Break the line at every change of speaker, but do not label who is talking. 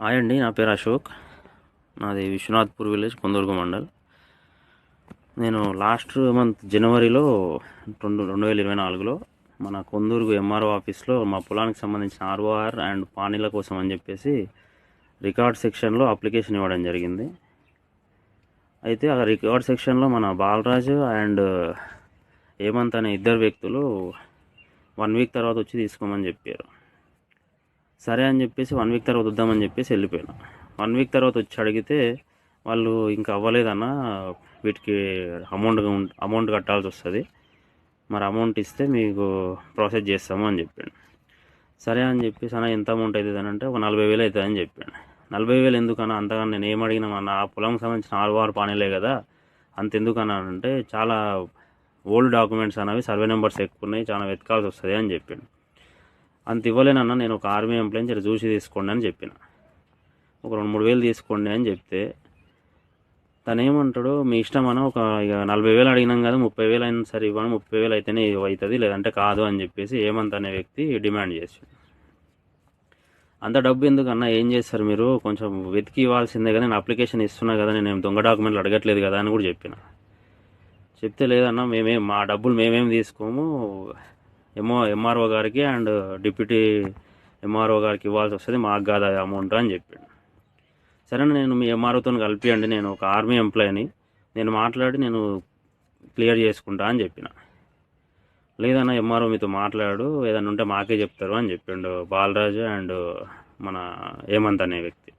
Hi అండి నా పేరు అశోక్. నాది విశ్వనాథ్పూర్ విలేజ్ కొందర్గు మండల్. నేను లాస్ట్ మంత్ జనవరిలో రెండు రెండు వేల ఇరవై నాలుగులో మన కొందూరుగు ఎంఆర్ఓ ఆఫీస్లో మా పొలానికి సంబంధించిన ఆర్ఓఆర్ అండ్ పానీల కోసం అని చెప్పేసి రికార్డ్ సెక్షన్లో అప్లికేషన్ ఇవ్వడం జరిగింది. అయితే ఆ రికార్డ్ సెక్షన్లో మన బాలరాజు అండ్ హేమంత్ అనే ఇద్దరు వ్యక్తులు వన్ వీక్ తర్వాత వచ్చి తీసుకోమని చెప్పారు. సరే అని చెప్పేసి వన్ వీక్ తర్వాత వద్దామని చెప్పేసి వెళ్ళిపోయాను. వన్ వీక్ తర్వాత వచ్చి అడిగితే వాళ్ళు ఇంకా అవ్వలేదన్న వీటికి అమౌంట్ అమౌంట్ కట్టాల్సి వస్తుంది. మరి అమౌంట్ ఇస్తే మీకు ప్రాసెస్ చేస్తాము అని చెప్పాను. సరే అని చెప్పేసి అన్న ఎంత అమౌంట్ అవుతుంది అని అంటే ఒక నలభై వేలు అవుతుంది అని చెప్పాను. నలభై వేలు ఎందుకన్నా అంతగా నేను ఏం అడిగినా ఆ పొలంకి సంబంధించిన ఆరు వారు పానీలే కదా అంత ఎందుకన్నా అంటే చాలా ఓల్డ్ డాక్యుమెంట్స్ అనేవి సర్వే నెంబర్స్ ఎక్కువ ఉన్నాయి చాలా వెతకాల్సి వస్తుంది అని చెప్పాను. అంత ఇవ్వలేనన్నా నేను ఒక ఆర్మీ ఎంప్లాయీని జర చూసి తీసుకోండి అని చెప్పిన. ఒక రెండు మూడు వేలు తీసుకోండి అని చెప్తే తనేమంటాడు మీ ఇష్టం అన్న ఒక ఇక నలభై వేలు అడిగినాం కదా ముప్పై వేలు అయినా సరే ఇవ్వను ముప్పై వేలు అయితేనే అవుతుంది లేదంటే కాదు అని చెప్పేసి ఏమంత అనే వ్యక్తి డిమాండ్ చేశాడు అంత డబ్బు ఎందుకన్నా ఏం చేస్తారు మీరు? కొంచెం వెతికి ఇవ్వాల్సిందే కదా నేను అప్లికేషన్ ఇస్తున్నా కదా నేను దొంగ డాక్యుమెంట్లు అడగట్లేదు కదా అని కూడా చెప్పిన. చెప్తే లేదన్నా మేమేం మా డబ్బులు మేమేం తీసుకోము ఎంఓ ఎంఆర్ఓ గారికి అండ్ డిప్యూటీ ఎంఆర్ఓ గారికి ఇవ్వాల్సి వస్తుంది మాకు కాదు అది అమౌంట్ అని చెప్పాడు. సరే నేను మీ ఎంఆర్ఓతో కలిపియండి నేను ఒక ఆర్మీ ఎంప్లాయీని నేను మాట్లాడి నేను క్లియర్ చేసుకుంటా అని చెప్పిన. లేదన్నా ఎంఆర్ఓ మీతో మాట్లాడు ఏదన్నా ఉంటే మాకే చెప్తారు అని చెప్పిండు బాలరాజు అండ్ మన హేమంత్ అనే వ్యక్తి.